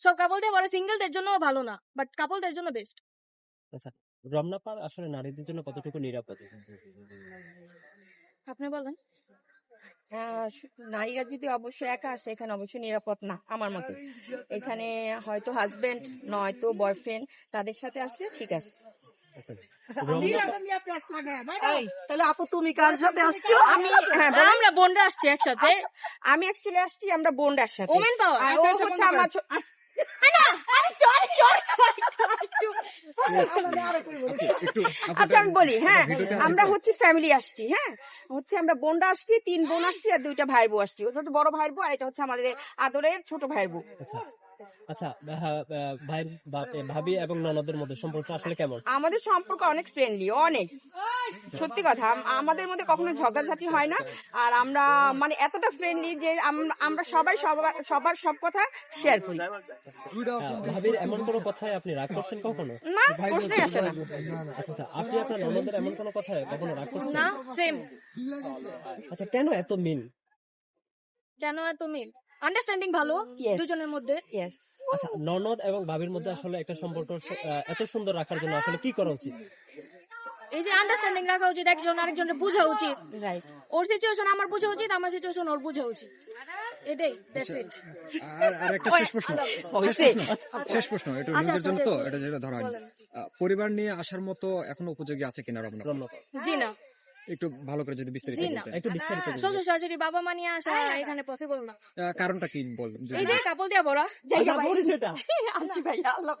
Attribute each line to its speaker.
Speaker 1: সব কাপল দিয়ে বলে সিঙ্গেলদের জন্য ভালো না বাট কাপলদের জন্য বেস্ট আচ্ছা
Speaker 2: রমনা পার আসলে নারীদের জন্য কতটুকু নিরাপদ?
Speaker 1: আপনি বলেন।
Speaker 3: নারীরা যদি অবশ্যই একা আসে এখানে অবশ্যই নিরাপদ না আমার মতে। এখানে হয়তো হাজবেন্ড নয়তো বয়ফ্রেন্ড তাদের সাথে আসলে ঠিক আছে।
Speaker 2: আচ্ছা,
Speaker 4: তাহলে আপু তুমি কার সাথে আসছো?
Speaker 3: আমি হ্যাঁ।
Speaker 1: আমরা বোনরা আসছি একসাথে।
Speaker 3: আমি অ্যাকচুয়ালি আসছি আমরা বোন্ড একসাথে।
Speaker 1: ওমেন পাওয়ার
Speaker 3: আর ও হচ্ছে আমার ছো-
Speaker 5: একটু
Speaker 3: আচ্ছা আমি বলি হ্যাঁ আমরা হচ্ছে ফ্যামিলি আসছি হ্যাঁ? হচ্ছে আমরা বোনরা আসছি তিন বোন আসছি আর দুইটা ভাই বউ আসছি। ওটা তো বড় ভাই বউ আর এটা হচ্ছে আমাদের আদরের ছোট ভাই বউ
Speaker 2: আচ্ছা ভাই ভাবি এবং ননদের মধ্যে সম্পর্ক আসলে কেমন?
Speaker 3: আমাদের সম্পর্ক অনেক ফ্রেন্ডলি অনেক। সত্যি কথা আমাদের মধ্যে কখনো ঝগড়াঝাটি হয় না। আর আমরা মানে এতটা ফ্রেন্ডলি যে আমরা সবাই সবার সবার সব কথা শেয়ার করি।
Speaker 2: ভাবির এমন কোনো কথায় আপনি রাগ করছেন কখনো?
Speaker 3: না প্রশ্নই আসে না।
Speaker 2: আচ্ছা আচ্ছা আপনি আপনার ননদের এমন কোনো কথায় কখনো রাগ করছেন?
Speaker 1: না সেম
Speaker 2: আচ্ছা কেন এত মিল?
Speaker 1: কেন এত মিল? আন্ডারস্ট্যান্ডিং ভালো
Speaker 3: Yes.
Speaker 1: দুজনের মধ্যে।
Speaker 3: ইয়েস
Speaker 2: আচ্ছা ননদ এবং ভাবির মধ্যে আসলে একটা সম্পর্ক স- আহ, এত সুন্দর রাখার জন্য আসলে কি করা উচিত?
Speaker 1: এই যে আন্ডারস্ট্যান্ডিং রাখা উচিত একজন আরেকজনের বোঝা উচিত।
Speaker 3: রাইট
Speaker 1: ওর সিচুয়েশন আমার বোঝা উচিত আমার সিচুয়েশন ওর বোঝা উচিত। এটাই দ্যাটস ইট
Speaker 5: আর আর একটা শেষ প্রশ্ন। শেষ প্রশ্ন। এটা
Speaker 1: আচ্ছা,
Speaker 5: নিজের জন্য
Speaker 1: আচ্ছা,
Speaker 5: তো এটা যেটা ধরা হয়নি। আহ, পরিবার নিয়ে আসার মতো এখনও উপযোগী আছে কিনা রমনা?
Speaker 2: রমনা
Speaker 1: জি না।
Speaker 5: একটু ভালো করে যদি বিস্তারিত
Speaker 2: একটু বিস্তারিত
Speaker 1: শ্বশুর শাশুড়ি বাবা মা নিয়ে আসা এখানে পসিবল না।
Speaker 5: কারণটা কি বল
Speaker 1: এই যে কাপল দিয়া বড়া
Speaker 2: আচ্ছা,
Speaker 3: আসছি ভাই আল্লাহ।